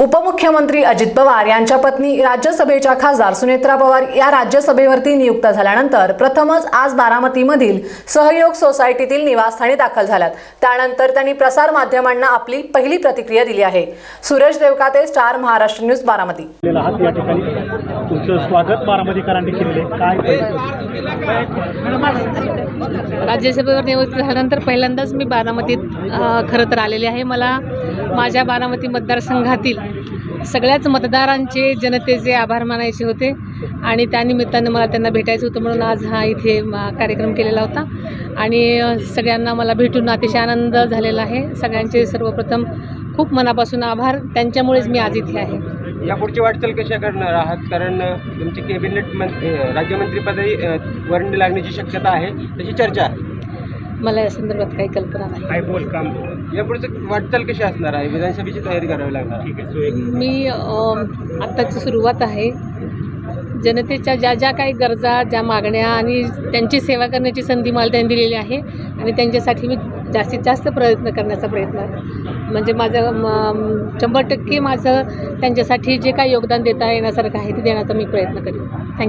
उपमुख्यमंत्री अजित पवार यांच्या पत्नी राज्यसभेच्या खासदार सुनेत्रा पवार या राज्यसभेवरती नियुक्त झाल्यानंतर प्रथमच आज बारामतीमधील सहयोग सोसायटीतील निवासस्थानी दाखल झाल्यात. त्यानंतर त्यांनी प्रसार माध्यमांना आपली पहिली प्रतिक्रिया दिली आहे. Suresh Devkate star Maharashtra news Baramati. केलेला आहात या ठिकाणी. तुमचं स्वागत बारामतीकरांनी केलेले काय राज्यसभेवर निवृत्त झाल्यानंतर पहिल्यांदाच मी बारामतीत खरं तर आलेले आहे. मला माझ्या बारामती मतदारसंघातील सगळ्याच मतदारांचे जनतेचे आभार मानायचे होते आणि त्यानिमित्तानं मला त्यांना भेटायचं होतं म्हणून आज हा इथे कार्यक्रम केलेला होता. आणि सगळ्यांना मला भेटून अतिशय आनंद झालेला आहे. सगळ्यांचे सर्वप्रथम खूप मनापासून आभार. त्यांच्यामुळेच मी आज इथे आहे. यापुढची वाटचाल कशा करणार आहात कारण तुमची कॅबिनेट मं राज्यमंत्रीपदी वर्णी लागण्याची शक्यता आहे. त्याची चर्चा आहे. मला या संदर्भात काही कल्पना नाही. काय बोल काम यापुढचं वाटचाल कशी असणार आहे? विधानसभेची तयारी करावी लागणार. ठीक आहे मी आत्ताची सुरुवात आहे. जनतेच्या ज्या ज्या काही गरजा ज्या मागण्या आणि त्यांची सेवा करण्याची संधी मला त्यांनी दिलेली आहे आणि त्यांच्यासाठी मी जास्तीत जास्त प्रयत्न करण्याचा प्रयत्न म्हणजे माझं म, शंभर टक्के माझं त्यांच्यासाठी जे काही योगदान देता येण्यासारखं आहे ते देण्याचा मी प्रयत्न करेन. थँक्यू